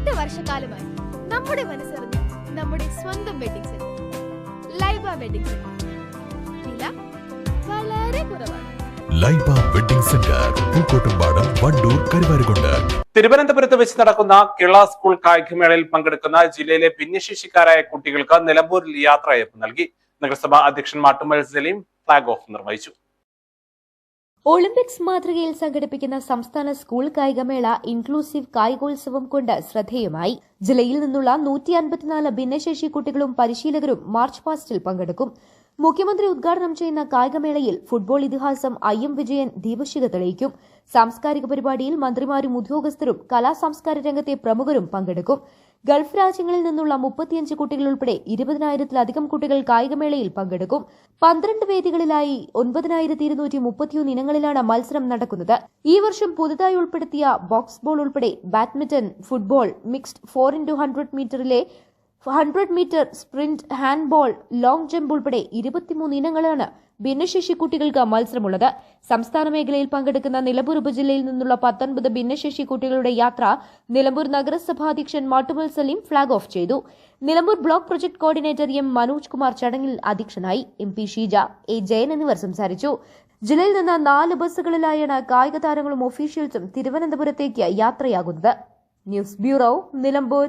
എട്ട് വർഷക്കാലമായി നമ്മുടെ മനസ്സറിഞ്ഞ് നമ്മുടെ സ്വന്തം wedding centre Laiba wedding centre വില വളരെ കുറവാണ്. Laiba wedding centre Pookkottumpadam Wandoor Karuvarakundu. തിരുവനന്തപുരത്ത് വെച്ച് നടക്കുന്ന കിള സ്കൂൾ കായികമേളയിൽ പങ്കെടുക്കുന്ന ജില്ലയിലെ ഭിന്നശേഷിക്കാരായ കുട്ടികൾക്ക് നിലമ്പൂരിൽ യാത്രയപ്പ് നൽകി. നഗരസഭാ അധ്യക്ഷൻ മാട്ടുമൽ സലീം ഫ്ളാഗ് ഓഫ് നിർവഹിച്ചു. ഒളിമ്പിക്സ് മാതൃകയിൽ സംഘടിപ്പിക്കുന്ന സംസ്ഥാന സ്കൂൾ കായികമേള ഇൻക്ലൂസീവ് കായികോത്സവം കൊണ്ട് ശ്രദ്ധേയമായി. ജില്ലയിൽ നിന്നുള്ള നൂറ്റി അൻപത്തിനാല് ഭിന്നശേഷി കുട്ടികളും പരിശീലകരും മാർച്ച് പാസ്റ്റിൽ പങ്കെടുക്കും. മുഖ്യമന്ത്രി ഉദ്ഘാടനം ചെയ്യുന്ന കായികമേളയിൽ ഫുട്ബോൾ ഇതിഹാസം ഐ എം വിജയൻ ദീപശിഖ തെളിയിക്കും. സാംസ്കാരിക പരിപാടിയിൽ മന്ത്രിമാരും ഉദ്യോഗസ്ഥരും കലാ സാംസ്കാര രംഗത്തെ പ്രമുഖരും പങ്കെടുക്കും. ഗൾഫ് രാജ്യങ്ങളിൽ നിന്നുള്ള മുപ്പത്തിയഞ്ച് കുട്ടികൾ ഉൾപ്പെടെ ഇരുപതിനായിരത്തിലധികം കുട്ടികൾ കായികമേളയിൽ പങ്കെടുക്കും. പന്ത്രണ്ട് വേദികളിലായി ഒൻപതിനായിരത്തി ഇരുന്നൂറ്റി മുപ്പത്തിയൊന്ന് ഇനങ്ങളിലാണ് മത്സരം നടക്കുന്നത്. ഈ വർഷം പുതുതായി ഉൾപ്പെടുത്തിയ ബോക്സ് ബോൾ ഉൾപ്പെടെ badminton football mixed four into hundred മീറ്ററിലെ hundred metre sprint handball long jump ഉൾപ്പെടെ ഇരുപത്തിമൂന്ന് ഇനങ്ങളാണ് ഭിന്നശേഷി കുട്ടികൾക്ക് മത്സരമുള്ളത്. സംസ്ഥാന മേഖലയിൽ പങ്കെടുക്കുന്ന നിലമ്പൂർ ഉപജില്ലയിൽ നിന്നുള്ള പത്തൊൻപത് ഭിന്നശേഷി കുട്ടികളുടെ യാത്ര നിലമ്പൂർ നഗരസഭാ അധ്യക്ഷൻ മാട്ടുമൽ സലീം ഫ്ളാഗ് ഓഫ് ചെയ്തു. Nilambur block project coordinator M Manoj Kumar ചടങ്ങിൽ അധ്യക്ഷനായി M P Sheeja A Jayan എന്നിവർ സംസാരിച്ചു. ജില്ലയിൽ നിന്ന് നാല് ബസ്സുകളിലായാണ് കായിക താരങ്ങളും ഒഫീഷ്യൽസും തിരുവനന്തപുരത്തേക്ക് യാത്രയാകുന്നത്. News bureau Nilambur.